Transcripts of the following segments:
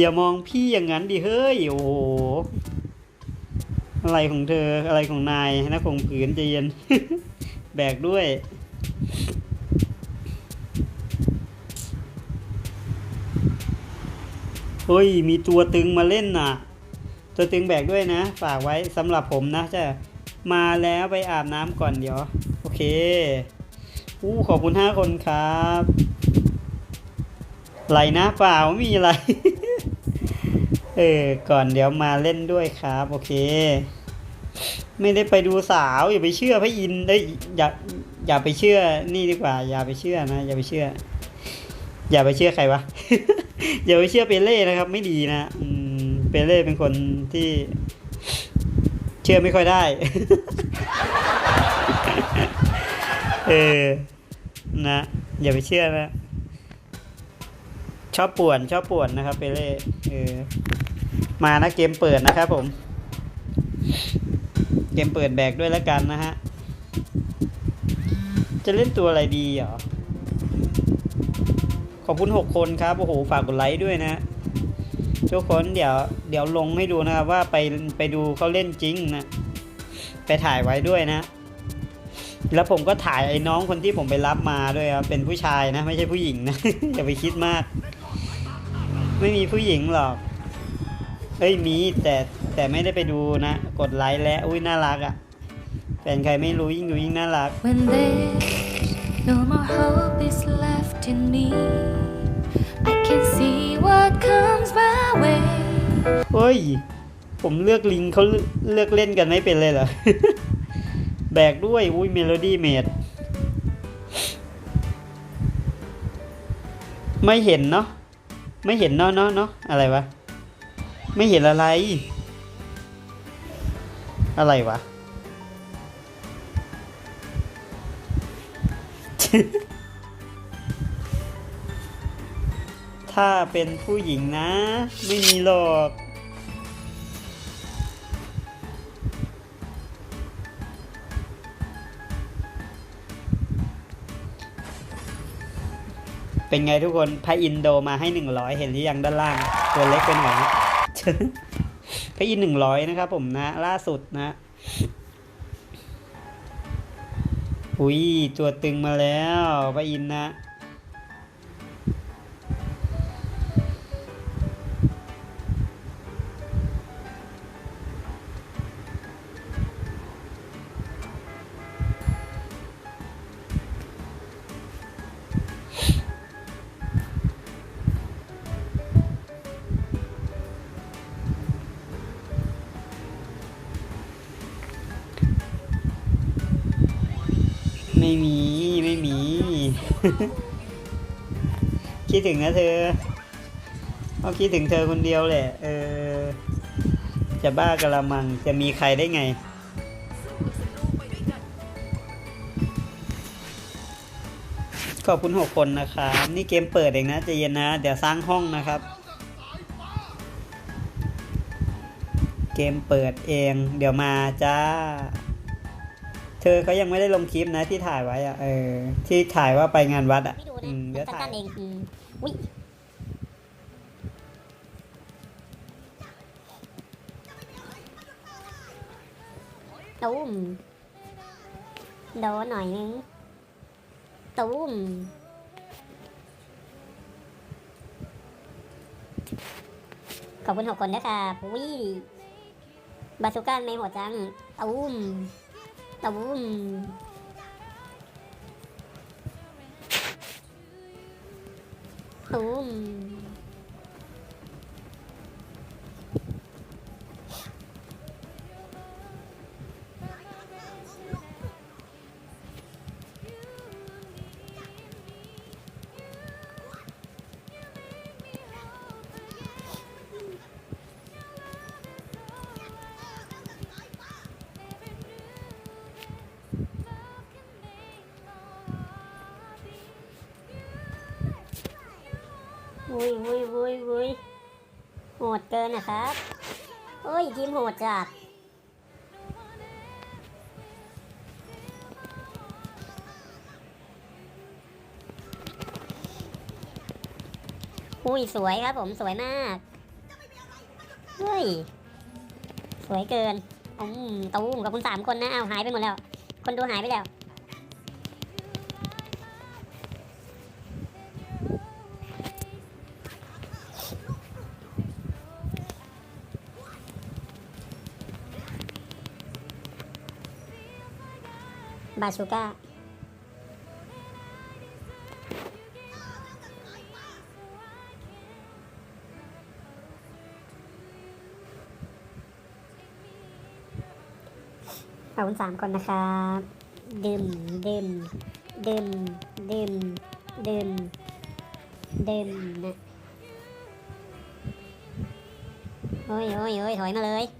อย่ามองพี่อย่างนั้นดิเฮ้ยโอ้โหอะไรของเธออะไรของนายนะคงผืนใจเย็น แบกด้วย เฮ้ย มีตัวตึงมาเล่นน่ะ ตัวตึงแบกด้วยนะ ฝากไว้สำหรับผมนะจะมาแล้วไปอาบน้ำก่อนเดี๋ยว โอเคอู้ขอบคุณห้าคนครับ ไหลนะเปล่าไม่มีอะไร ออ ก่อนเดี๋ยวมาเล่นด้วยครับ โอเค ไม่ได้ไปดูสาว อย่าไปเชื่อพระอินทร์เอ้ยอย่าอย่าไปเชื่อนี่ดีกว่า อย่าไปเชื่อนะ อย่าไปเชื่อ อย่าไปเชื่อใครวะ อย่าไปเชื่อเปเล่นะครับ ไม่ดีนะอืมเปเล่เป็นคนที่ เชื่อไม่ค่อยได้ เออ นะ อย่าไปเชื่อนะชอบป่วนชอบป่วนนะครับเปเล่เออ มานะเกมเปิดนะครับผม เกมเปิดแบกด้วยแล้วกันนะฮะ จะเล่นตัวอะไรดีเหรอ ขอบคุณหกคนครับ โอ้โห ฝากกดไลค์ด้วยนะทุกคนเดี๋ยวเดี๋ยวลงให้ดูนะครับว่าไปไปดูเขาเล่นจริงนะ ไปถ่ายไว้ด้วยนะ แล้วผมก็ถ่ายไอ้น้องคนที่ผมไปรับมาด้วยครับเป็นผู้ชายนะ ไม่ใช่ผู้หญิงนะ อย่าไปคิดมาก ไม่มีผู้หญิงหรอก เอ้ยมีแต่แต่ไม่ได้ไปดูนะ กดไลค์และอุ้ยน่ารักอะ่ะแฟนใครไม่รู้ยิ่งดูยิ่งน่ารัก When there's no more hope is left in me, I can see what comes my way. เฮ้ย ผมเลือกลิงเขาเลือกเลือกเล่นกันไม่เป็นเลยเหรอ แบกด้วยอุ้ยเมโลดี้เมดไม่เห็นเนาะไม่เห็นเนาะเนาะเนาะอะไรวะ ไม่เห็นอะไร อะไรวะ ถ้าเป็นผู้หญิงนะ ไม่มีหรอกเป็นไงทุกคนพระอินโดมาให้หนึ่งร้อยเห็นหรือยังด้านล่าง ตัวเล็กไปหน่อย พระอินหนึ่งร้อยนะครับผมนะ ล่าสุดนะ อุ้ยตัวตึงมาแล้วพระอินนะ ไม่มีไม่มี คิดถึงนะเธอเขาคิดถึงเธอคนเดียวแหละ เออ จะบ้ากะละมังจะมีใครได้ไง ขอบคุณหกคนนะครับ นี่เกมเปิดเองนะจะเย็นนะ เดี๋ยวสร้างห้องนะครับ เกมเปิดเอง เดี๋ยวมาจ้า เธอเขายังไม่ได้ลงคลิปนะที่ถ่ายไว้อะเออ ที่ถ่ายว่าไปงานวัดอะไม่ดูอืนะมเดี๋ยวตั้ถ่ายนๆเองอืมอุ้ยตูมโดนหน่อยนึงตูมขอบคุณหกคนด้วยค่ะอุ้ยบาสุก้าไม่หัวจังตูม ตูมตูม วุ้ยวุ้ยวุ้ยวุ้ยโหดเกินนะครับเอ้ยทีมโหดจัดอุ้ยสวยครับผมสวยมาก เฮ้ย สวยเกินอืมตูมกับคุณสามคนนะเอ้าหายไปหมดแล้ว คนดูหายไปแล้ว บาชูก้าขอบคุณสามคนนะครับดื่มดื่มดื่มดื่มดื่มดื่มนะโอ้ยโอ้ยโอ้ยถอยมาเลย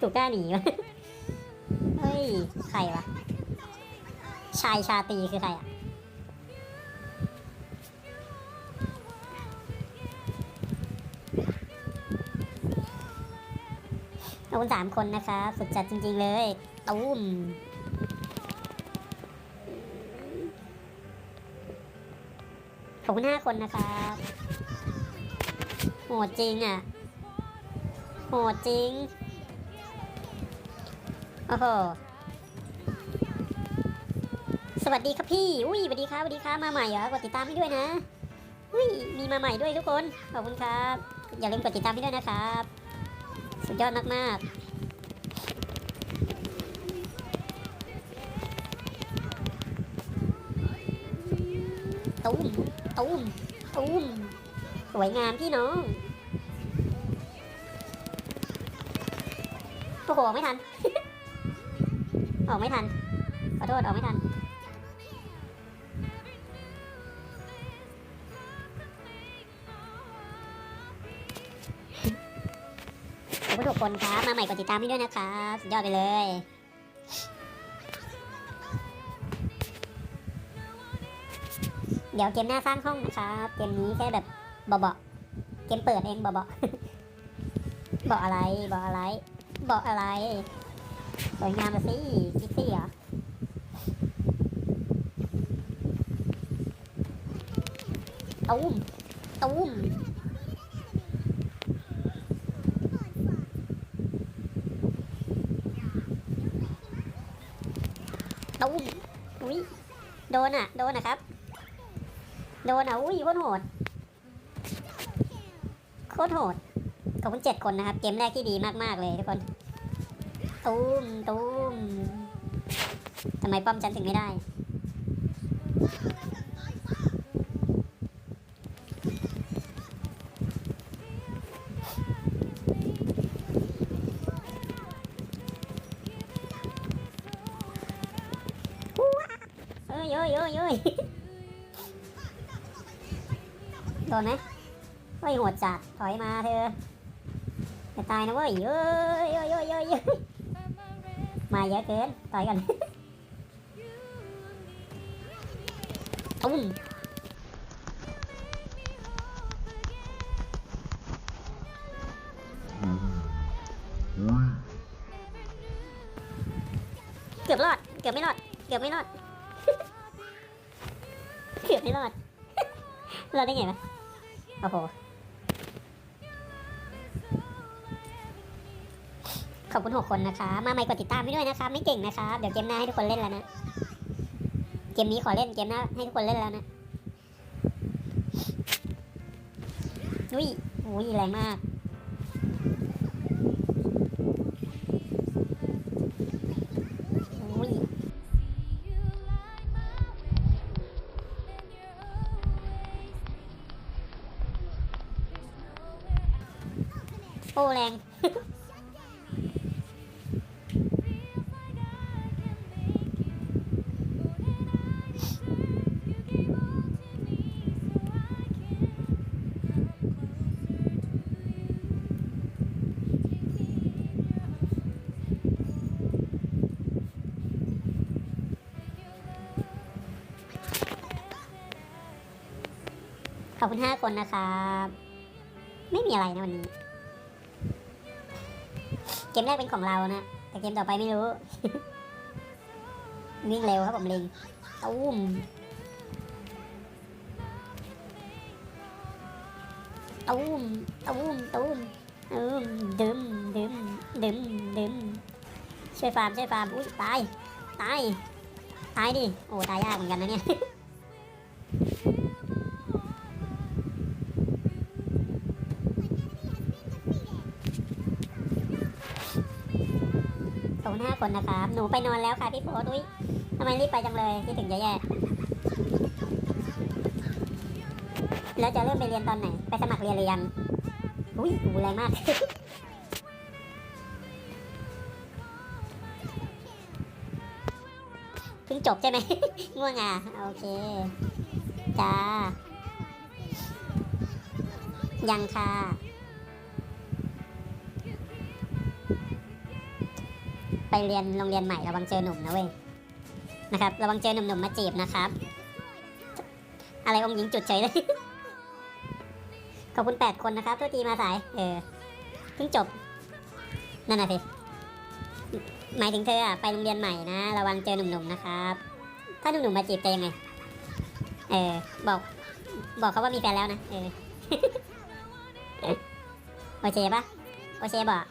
ถูกกล้าหนีวะเฮ้ย ใครวะ ชายชาตรีคือใครอะ ขอบคุณสามคนนะคะสุดจัดจริง ๆ เลยตุ้มขอบคุณห้าคนนะครับโหดจริงอะโหดจริง โอ้โหสวัสดีครับพี่ อุ้ยสวัสดีครับสวัสดีครับมาใหม่เหรอกดติดตามให้ด้วยนะ อุ้ยมีมาใหม่ด้วยทุกคน ขอบคุณครับ อย่าลืมกดติดตามให้ด้วยนะครับ สุดยอดมากๆตุ้มตุ้มตุ้มสวยงามพี่น้อง โอ้โห ไม่ทัน ออกไม่ทัน ขอโทษออกไม่ทัน ขอบคุณทุกคนครับ มาใหม่กดติดตามให้ด้วยนะครับ สุดยอดไปเลยเดี๋ยวเกมหน้าสร้างห้องนะครับ เกมนี้แค่แบบเบาๆเกมเปิดเองเบาๆเบาอะไรเบาอะไรเบาอะไร สวยงามมาสิคิดสิเหรอตุ้มตุ้มตุ้มอุ้ยโดนอะ โดนอะครับ โดนอะ อุ้ยโคตรโหด โคตรโหดขอบคุณเจ็ดคนนะครับ เกมแรกที่ดีมาก ๆ เลยทุกคน ตุ้มตุ้มทำไมป้อมฉันถึงไม่ได้ เอ้ยเอ้ยเอ้ยเอ้ยโดนไหมเฮ้ยโหดจัดถอยมาเธอจะตายนะเว้ยเอ้ยเอ้ยเอ้ยเอ้ย มาเยอะเกินถอยกันตุ้มเกือบรอด เกือบไม่รอด เกือบไม่รอด เกือบไม่รอด รอดได้ไงวะโอ้โห ขอบคุณหกคนนะคะ มาใหม่กดติดตามให้ด้วยนะคะ ไม่เก่งนะคะเดี๋ยวเกมหน้าให้ทุกคนเล่นแล้วนะ เกมนี้ขอเล่นเกมหน้าให้ทุกคนเล่นแล้วนะอุ้ยอุ้ยแรงมากโอ้แรง คุณห้าคนนะครับ ไม่มีอะไรนะวันนี้ เกมแรกเป็นของเรานะ แต่เกมต่อไปไม่รู้ วิ่งเร็วครับผมลิงตุ้มตุ้มตุ้มตุ้มตุ้มดึมดึมดึมดึมช่วยฟาร์มช่วยฟาร์มอุ้ยตาย ตาย ตายดิ โอ้ ตายยากเหมือนกันนะเนี่ย ขอบคุณห้าคนนะครับ หนูไปนอนแล้วค่ะพี่โฟดอุ้ยทำไมรีบไปจังเลยคิดถึงจะแย่แล้วจะเริ่มไปเรียนตอนไหน ไปสมัครเรียนหรือยัง อุ้ยหูแรงมากเพิ่งจบใช่ไหมง่วงอะ โอเค จ้า ยังค่ะ ไปเรียนโรงเรียนใหม่ระวังเจอหนุ่มนะเว้ยนะครับระวังเจอหนุ่มๆมาจีบนะครับ อะไรองค์หญิงจุดเฉยเลย ขอบคุณแปดคนนะครับตัวทีมาสาย เออเพิ่งจบ นั่นน่ะสิหมายถึงเธออะไปโรงเรียนใหม่นะ ระวังเจอหนุ่มๆนะครับ ถ้าหนุ่มๆมาจีบจะยังไง เออ บอก บอกเขาว่ามีแฟนแล้วนะ เออ โอเคปะโอเคบอก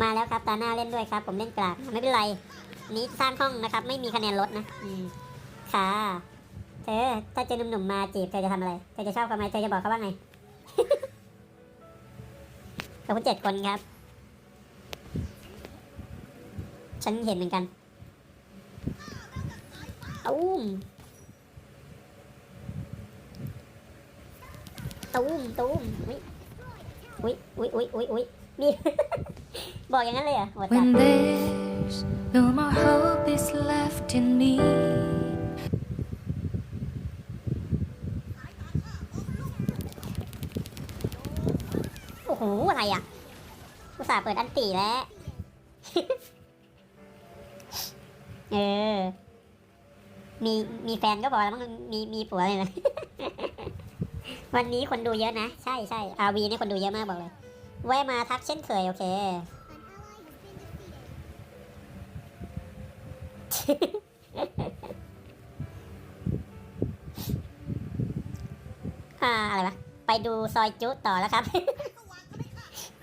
มาแล้วครับตาหน้าเล่นด้วยครับ ผมเล่นกลางไม่เป็นไร นี้สร้างห้องนะครับ ไม่มีคะแนนลดนะอืมค่ะเธอถ้าเจอหนุ่มๆมาจีบเธอจะทำอะไรเธอจะชอบเขาไหมเธอจะบอกเขาว่าไงขอบคุณเจ็ดคนครับ ฉันเห็นเหมือนกันตุ้มตุ้มตุ้มอุ้ยอุ้ยอุ้ยอุ้ยอุ้ยนี่ บอกอย่างนั้นเลยเหรอโหดจัด When there's no more hope is left in me, โอ้โห อะไรอะอุตส่าห์เปิดอันตีแล้ว เออ มีมีแฟนก็บอกแล้วมั้งมีมีผัวเลยนะ วันนี้คนดูเยอะนะ ใช่ใช่อาวีนี่คนดูเยอะมากบอกเลย แวะมาทักเช่นเคยโอเค ไปดูซอยจุต่อแล้วครับ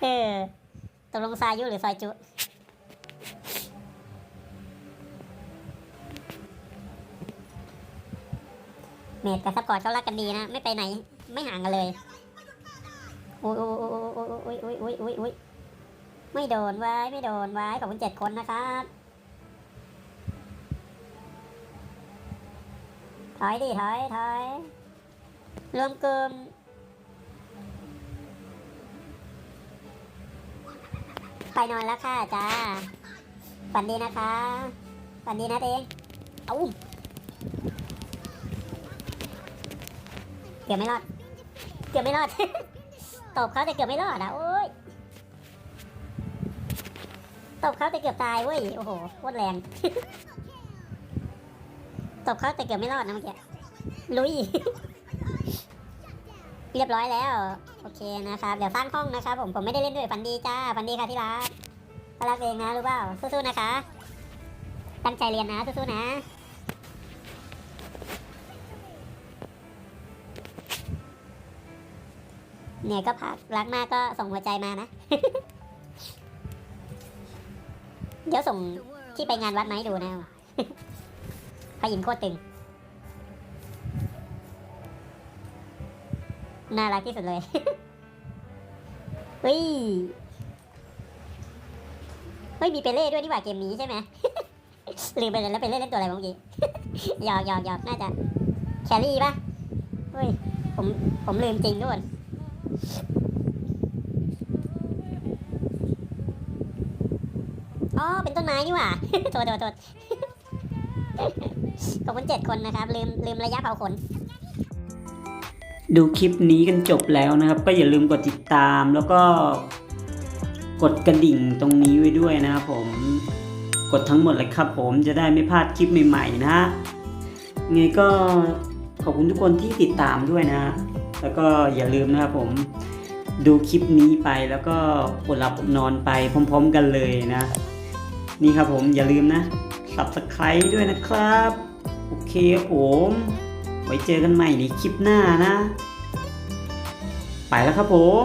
เออตกลงซายยุหรือซอยจุ เมดกับซัพพอร์ตเขารักกันดีนะ ไม่ไปไหน ไม่ห่างกันเลยอุ้ยอุ้ยอุ้ยอุ้ยอุ้ยอุ้ยอุ้ยไม่โดนไว้ไม่โดนไว้ขอบคุณเจ็ดคนนะครับถอยดิถอยถอยรวมกลุ่ม ไปนอนแล้วค่ะจ้าฝันดีนะคะฝันดีนะเองเอาเกือบไม่รอด เกือบไม่รอด ตบเขาแต่เกือบไม่รอดอะโอ้ย ตบเขาแต่เกือบตายเว้ย โอ้โหโคตรแรง ตบเขาแต่เกือบไม่รอดนะเมื่อกี้ ลุย เรียบร้อยแล้ว โอเคนะครับ เดี๋ยวสร้างห้องนะครับผม ผมไม่ได้เล่นด้วยฝันดีจ้าฝันดีค่ะที่รักก็รักเองนะรู้เปล่า สู้ๆนะคะ ตั้งใจเรียนนะ สู้ๆนะเนี่ยก็พักรักมากก็ส่งหัวใจมานะ เดี๋ยวส่งที่ไปงานวัดมาให้ดูนะพระหญิงโคตรตึง น่ารักที่สุดเลยเฮ้ยเฮ้ยมีเปเล่ด้วยนี่หว่าเกมนี้ใช่ไหมลืมไปเลยแล้วเปเล่เล่นตัวอะไรเมื่อกี้หยอกหยอกหยอกน่าจะแครี่ปะเฮ้ยผมผมลืมจริงทุกคนอ๋อเป็นต้นไม้นี่หว่าโทษโทษโทษขอบคุณเจ็ดคนนะครับ ลืมลืมระยะเผาขน ดูคลิปนี้กันจบแล้วนะครับ ก็อย่าลืมกดติดตามแล้วก็กดกระดิ่งตรงนี้ไว้ด้วยนะครับผมกดทั้งหมดเลยครับผมจะได้ไม่พลาดคลิปใหม่ๆนะฮะไงก็ขอบคุณทุกคนที่ติดตามด้วยนะ แล้วก็อย่าลืมนะครับผมดูคลิปนี้ไปแล้วก็อดหลับอดนอนไปพร้อม ๆ กันเลยนะ นี่ครับผมอย่าลืมนะ subscribe ด้วยนะครับ โอเคครับผม ไว้เจอกันใหม่ในคลิปหน้านะ ไปแล้วครับผม